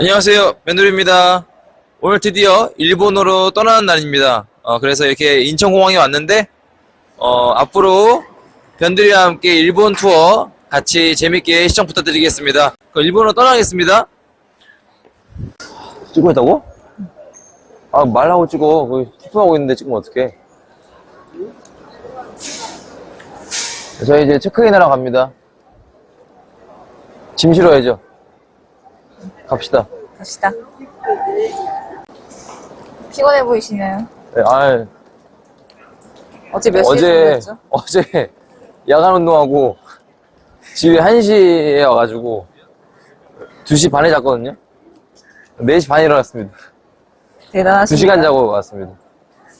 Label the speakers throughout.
Speaker 1: 안녕하세요. 맨돌입니다. 오늘 드디어 일본으로 떠나는 날입니다. 어, 그래서 이렇게 인천공항에 왔는데, 어, 앞으로 변들이와 함께 일본 투어 같이 재밌게 시청 부탁드리겠습니다. 그럼 일본으로 떠나겠습니다. 찍고 있다고? 아, 말하고 찍어. 거기 투표하고 있는데 찍으면 어떡해. 저희 이제 체크인하러 갑니다. 짐 실어야죠. 갑시다.
Speaker 2: 갑시다. 피곤해 보이시나요?
Speaker 1: 네, 아,
Speaker 2: 어제 몇 시에
Speaker 1: 어제? 어제 야간 운동하고 집에 1시에 와가지고 2시 반에 잤거든요. 4시 반에 일어났습니다.
Speaker 2: 대단하십니다.
Speaker 1: 2시간 자고 왔습니다.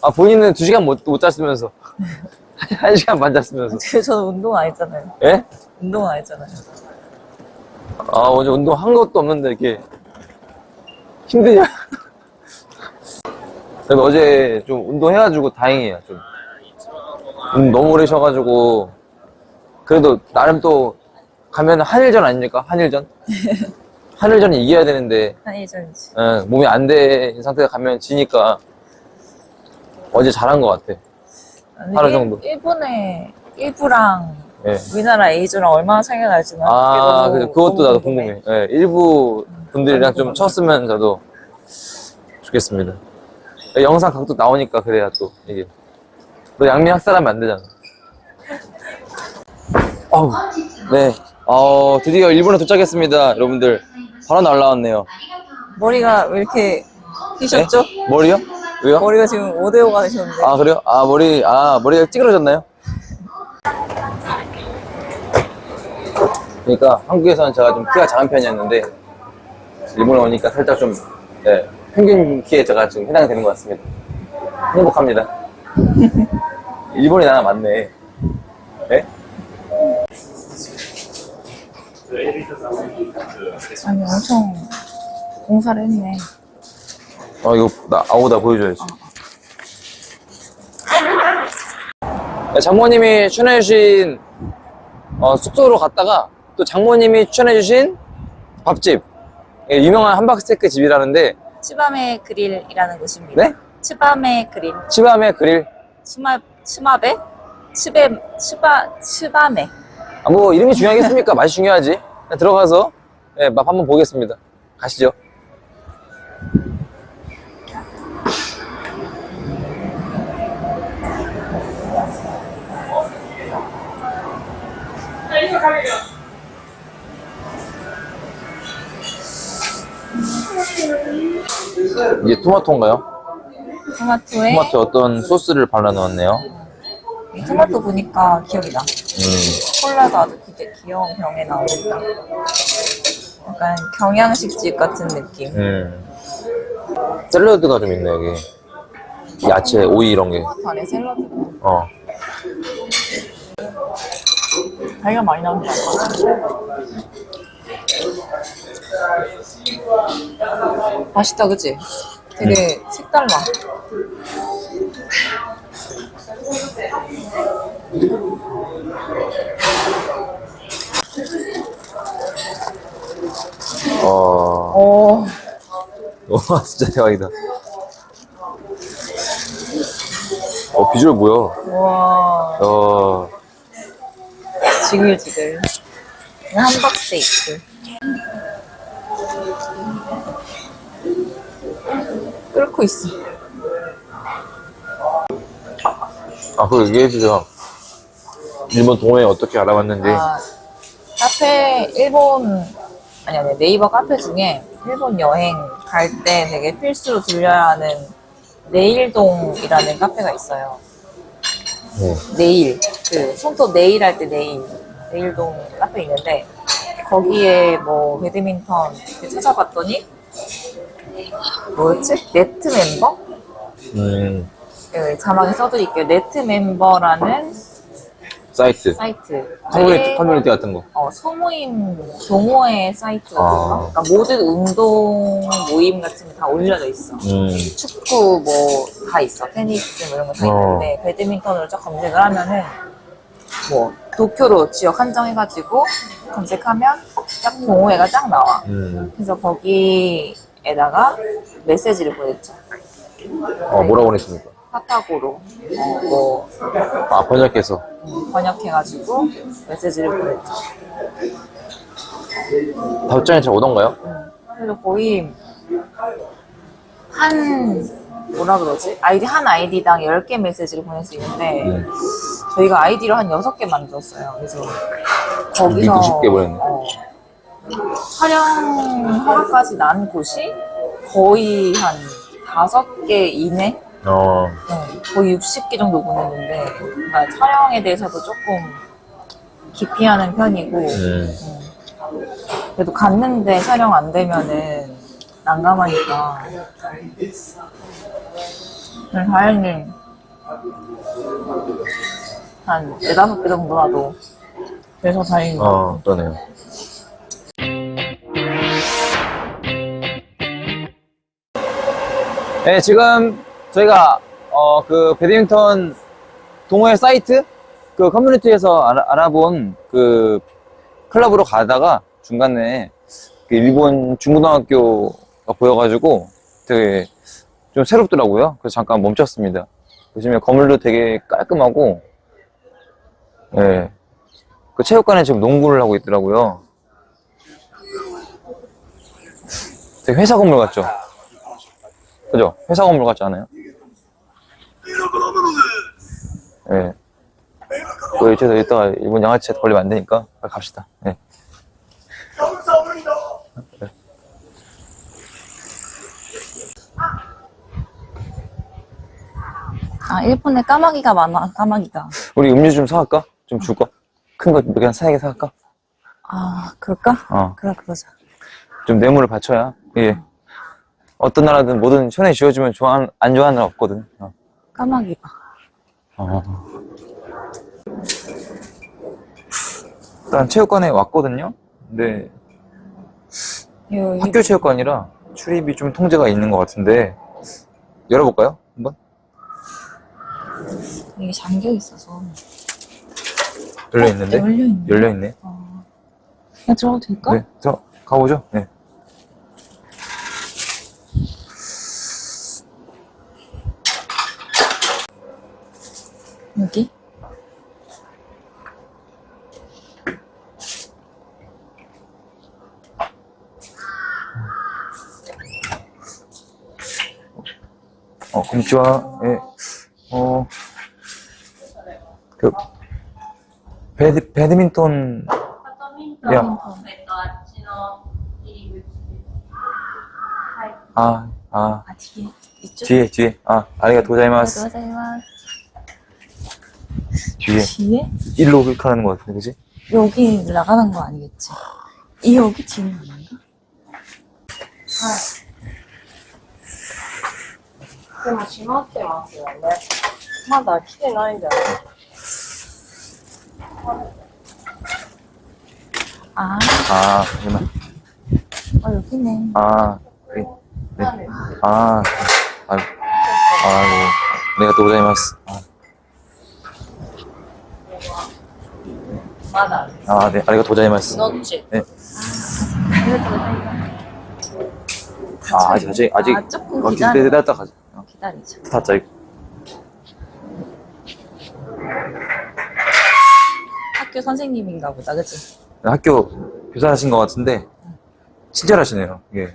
Speaker 1: 아, 본인은 2시간 못, 못 잤으면서. 1시간 반 잤으면서.
Speaker 2: 저는 운동 안 했잖아요.
Speaker 1: 예?
Speaker 2: 운동 안 했잖아요.
Speaker 1: 아, 어제 운동 한 것도 없는데 이렇게 힘드냐? 그래도 어제 좀 운동해가지고 다행이에요, 좀. 음, 너무 오래 쉬어가지고. 그래도 나름 또 가면 한일전 아닙니까? 한일전? 한일전이 이겨야 되는데,
Speaker 2: 한일전지.
Speaker 1: 예, 몸이 안 된 상태가 가면 지니까 어제 잘한 것 같아. 하루 정도.
Speaker 2: 일본의 일부랑
Speaker 1: 예.
Speaker 2: 우리나라 A조랑 얼마나 차이가 날지는
Speaker 1: 아,
Speaker 2: 그게
Speaker 1: 그-
Speaker 2: 너무-
Speaker 1: 그것도 나도 궁금해. 예, 일부 분들이랑 좀 쳤으면 저도 좋겠습니다. 영상 각도 나오니까 그래야 또 이게. 너 양미 학살하면 안 되잖아. 어우, 네. 어, 드디어 일본에 도착했습니다, 여러분들. 바로 날라왔네요.
Speaker 2: 머리가 왜 이렇게 휘셨죠?
Speaker 1: 네? 머리요? 왜요?
Speaker 2: 머리가 지금 5대5가 되셨는데.
Speaker 1: 아, 그래요? 아, 머리, 아, 머리가 찌그러졌나요? 그러니까 한국에서는 제가 좀 키가 작은 편이었는데 일본에 오니까 살짝 좀 네, 평균 키에 제가 지금 해당이 되는 것 같습니다. 행복합니다. 일본이 나랑 맞네. 네?
Speaker 2: 아니, 엄청 공사를 했네.
Speaker 1: 어, 이거 나 아오다 보여줘야지. 네, 장모님이 추천해주신 어, 숙소로 갔다가 또 장모님이 추천해주신 밥집 예, 유명한 함박스테이크 집이라는데
Speaker 2: 치밤의 그릴이라는 곳입니다.
Speaker 1: 네?
Speaker 2: 치밤의 그릴.
Speaker 1: 치밤의 그릴
Speaker 2: 치마, 치마베? 치베, 치바, 치밤에.
Speaker 1: 아, 뭐 이름이 중요하겠습니까? 맛이 중요하지 그냥 들어가서 예, 맛 한번 보겠습니다 가시죠 이게 토마토인가요?
Speaker 2: 토마토에
Speaker 1: 토마토 어떤 소스를 발라 넣었네요
Speaker 2: 이 토마토 보니까 기억이 나.
Speaker 1: 음.
Speaker 2: 콜라도 아주 귀, 귀여운 병에 나오니까. 약간 경양식집 같은 느낌.
Speaker 1: 음. 샐러드가 좀 있네 여기 야채, 오이 이런 게
Speaker 2: 토마토 안에 샐러드.
Speaker 1: 어.
Speaker 2: 달걀 많이 나오는 거 같아. 맛있다, 그치? 되게 색달라.
Speaker 1: 어.
Speaker 2: 오,
Speaker 1: 와 진짜 대박이다 어 비주얼 뭐야
Speaker 2: 우와.
Speaker 1: 어.
Speaker 2: 지글지글. 함박 스테이크. 끓고 있어.
Speaker 1: 아 그거 얘기해주죠 일본 동호회 어떻게 알아봤는지
Speaker 2: 아, 카페 일본 아니 아니 네이버 카페 중에 일본 여행 갈 때 되게 필수로 들려야 하는 네일동이라는 카페가 있어요.
Speaker 1: 네.
Speaker 2: 네일 그 손톱 네일 할 때 네일 네일동 카페 있는데 거기에 뭐 배드민턴 이렇게 찾아봤더니 뭐였지 네트 멤버
Speaker 1: 음.
Speaker 2: 네, 자막에 써드릴게요. 네트 멤버라는
Speaker 1: 사이트
Speaker 2: 사이트.
Speaker 1: 커뮤니티, 커뮤니티 같은 거
Speaker 2: 어, 소모임 동호회 사이트가
Speaker 1: 아.
Speaker 2: 그러니까 모든 운동 모임 같은 게 다 올려져 있어.
Speaker 1: 음.
Speaker 2: 축구 뭐 다 있어. 테니스 뭐 이런 거 다
Speaker 1: 어.
Speaker 2: 있는데 배드민턴으로 쫙 검색을 하면은 뭐 도쿄로 지역 한정해가지고 검색하면 딱 동호회가 딱 나와.
Speaker 1: 음.
Speaker 2: 그래서 거기 에다가 메시지를 보냈죠.
Speaker 1: 어, 뭐라고 보냈습니까?
Speaker 2: 카타고로 어, 뭐
Speaker 1: 아, 번역해서.
Speaker 2: 음, 번역해가지고 메시지를 보냈죠.
Speaker 1: 답장이 잘 오던가요?
Speaker 2: 그래서 거의 한 뭐라 그러지? 아이디 한 아이디당 10개 메시지를 보낼 수 있는데
Speaker 1: 음.
Speaker 2: 저희가 아이디를 한 6개 만들었어요. 그래서 거기서
Speaker 1: 믿고 싶게 보냈네.
Speaker 2: 어, 촬영 허가까지 난 곳이 거의 한 5개 이내?
Speaker 1: 어.
Speaker 2: 네, 거의 60개 정도 보냈는데 그러니까 촬영에 대해서도 조금 기피하는 편이고
Speaker 1: 음.
Speaker 2: 음. 그래도 갔는데 촬영 안 되면은 난감하니까. 네, 다행히 한 네다섯 개 정도라도 그래서 다행히
Speaker 1: 어, 그러네요. 네, 지금 저희가 어, 그 배드민턴 동호회 사이트 그 커뮤니티에서 알아, 알아 본 그 클럽으로 가다가 중간에 그 일본 중고등학교가 보여가지고 되게 좀 새롭더라고요. 그래서 잠깐 멈췄습니다. 보시면 건물도 되게 깔끔하고, 예. 그 체육관에 지금 농구를 하고 있더라고요. 되게 회사 건물 같죠? 그죠? 회사 건물 같지 않아요? 예. 그 이쪽에서 이따가 일본 양아치한테 걸리면 안 되니까 빨리 갑시다. 예.
Speaker 2: 아 일본에 까마귀가 많아 까마귀가
Speaker 1: 우리 음료 좀 사갈까? 좀 줄까? 큰 거 몇개한세개 사갈까?
Speaker 2: 아 그럴까?
Speaker 1: 어.
Speaker 2: 그래 그러자
Speaker 1: 좀 뇌물을 바쳐야 예. 어떤 나라든 뭐든 손에 쥐어주면 좋아 안 좋아하는 나라 없거든. 어.
Speaker 2: 까마귀가
Speaker 1: 어. 일단 체육관에 왔거든요. 근데
Speaker 2: 요, 이-
Speaker 1: 학교 체육관이라 출입이 좀 통제가 있는 것 같은데 열어볼까요? 한번
Speaker 2: 이게 잠겨 있어서
Speaker 1: 열려 있는데
Speaker 2: 열려 있네
Speaker 1: 열려 있네.
Speaker 2: 어. 그냥 들어가도 될까?
Speaker 1: 네, 저 가보죠. 네.
Speaker 2: 여기?
Speaker 1: 어, konnichiwa. 예. 어, 그, 배드, 배드민턴,
Speaker 3: バドミントン
Speaker 1: いや
Speaker 3: えっと、あっちの入り口です。はい。
Speaker 1: 아, 아,
Speaker 2: 아 뒤에 이쪽?
Speaker 1: 뒤에, 뒤에. 아, 아리가토 고자이마스.
Speaker 2: 고자이마스
Speaker 1: 뒤에.
Speaker 2: 뒤에?
Speaker 1: 일로 가는 것 같은데, 그지?
Speaker 2: 여기 나가는 거 아니겠지? 이 여기 뒤는 아닌가?
Speaker 3: で閉まってますよね。まだ来てないん
Speaker 2: だ
Speaker 1: ああ。今。あ、
Speaker 2: よくね。あ
Speaker 1: あ、え、ね、ああ、ある。あありがとうございます。
Speaker 3: まだ
Speaker 1: です。ああ、
Speaker 2: で、あり
Speaker 1: が
Speaker 2: とうご
Speaker 1: ざいます。のっち？
Speaker 2: ああ、味、味、
Speaker 1: 味 자, 이거.
Speaker 2: 학교 선생님인가 보다 그치?
Speaker 1: 학교 교사하신 것 같은데 친절하시네요. 예.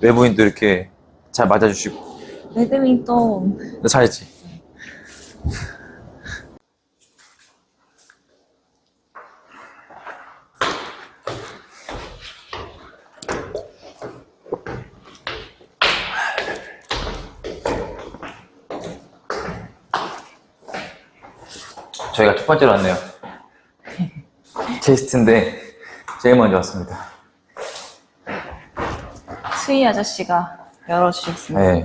Speaker 1: 외부인도 이렇게 잘 맞아주시고
Speaker 2: 배드민턴
Speaker 1: 잘했지. 저희가 첫 번째로 왔네요. 게스트인데 제일 먼저 왔습니다.
Speaker 2: 수희 아저씨가 열어주셨습니다
Speaker 1: 네.